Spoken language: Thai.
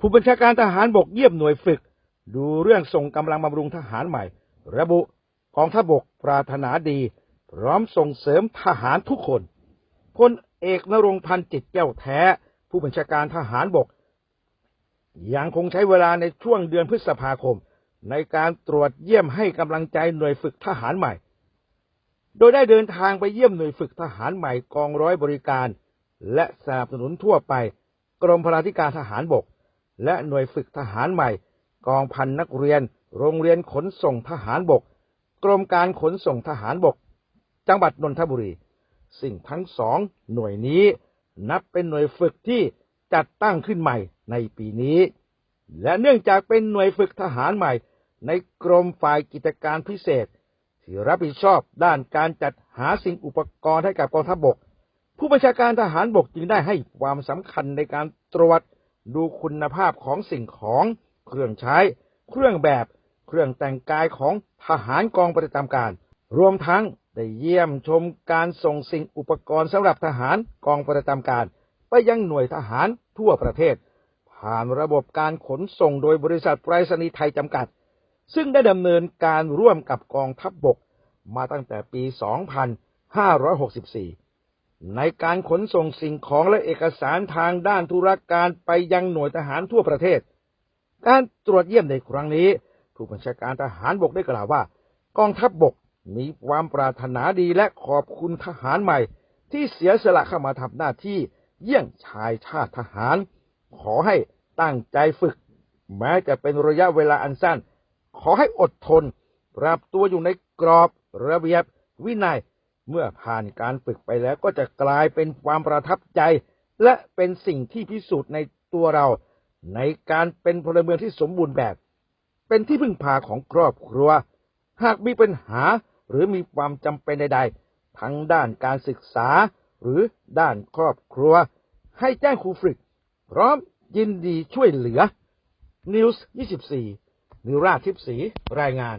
ผู้บัญชาการทหารบกเยี่ยมหน่วยฝึก ดูเรื่องส่งกำลังบำรุงทหารใหม่ ระบุกองทัพบกปรารถนาดี พร้อมส่งเสริมทหารทุกคนพลเอกนรงพันธ์จิตแก้วแท้ ผู้บัญชาการทหารบก ยังคงใช้เวลาในช่วงเดือนพฤษภาคม ในการตรวจเยี่ยมให้กำลังใจหน่วยฝึกทหารใหม่ โดยได้เดินทางไปเยี่ยมหน่วยฝึกทหารใหม่กองร้อยบริการ และสนับสนุนทั่วไป กรมพลาธิการทหารบก และหน่วยฝึกทหารใหม่ กองพันนักเรียน โรงเรียนขนส่งทหารบก กรมการขนส่งทหารบก จังหวัดนนทบุรี สิ่งทั้งสองหน่วยนี้นับเป็นหน่วยฝึกที่จัดตั้งขึ้นใหม่ในปีนี้ และเนื่องจากเป็นหน่วยฝึกทหารใหม่ ในกรมฝ่ายกิจการพิเศษ ที่รับผิดชอบด้านการจัดหาสิ่งอุปกรณ์ให้กับกองทัพบก ผู้บัญชาการทหารบกจึงได้ให้ความสำคัญในการตรวจ ดูคุณภาพของสิ่งของ เครื่องใช้ เครื่องแบบ เครื่องแต่งกายของทหารกองประจำการ รวมทั้งได้เยี่ยมชมการส่งสิ่งอุปกรณ์สำหรับทหารกองประจำการ ไปยังหน่วยทหารทั่วประเทศ ผ่านระบบการขนส่งโดยบริษัทไปรษณีย์ไทยจำกัด ซึ่งได้ดำเนินการร่วมกับกองทัพบบก มาตั้งแต่ปี 2564 ในการขนส่งสิ่งของและเอกสารทางด้านธุรการไปยังหน่วยทหารทั่วประเทศ การตรวจเยี่ยมในครั้งนี้ ผู้บัญชาการทหารบกได้กล่าวว่า กองทัพบบกมีความปรารถนาดีและขอบคุณทหารใหม่ ที่เสียสละเข้ามาทำหน้าที่เยี่ยงชายชาติทหาร ขอให้ตั้งใจฝึก แม้จะเป็นระยะเวลาอันสั้น ขอให้อดทน ปรับตัวอยู่ในกรอบระเบียบวินัย เมื่อผ่านการฝึกไปแล้วก็จะกลายเป็นความประทับใจ และเป็นสิ่งที่พิสูจน์ในตัวเรา ในการเป็นพลเมืองที่สมบูรณ์แบบ เป็นที่พึ่งพาของครอบครัว หากมีปัญหาหรือมีความจำเป็นใด ๆ ทั้งด้านการศึกษาหรือด้านครอบครัว ให้แจ้งครูฟริกพร้อมยินดีช่วยเหลือ News 24นิราชทิพย์ศรีรายงาน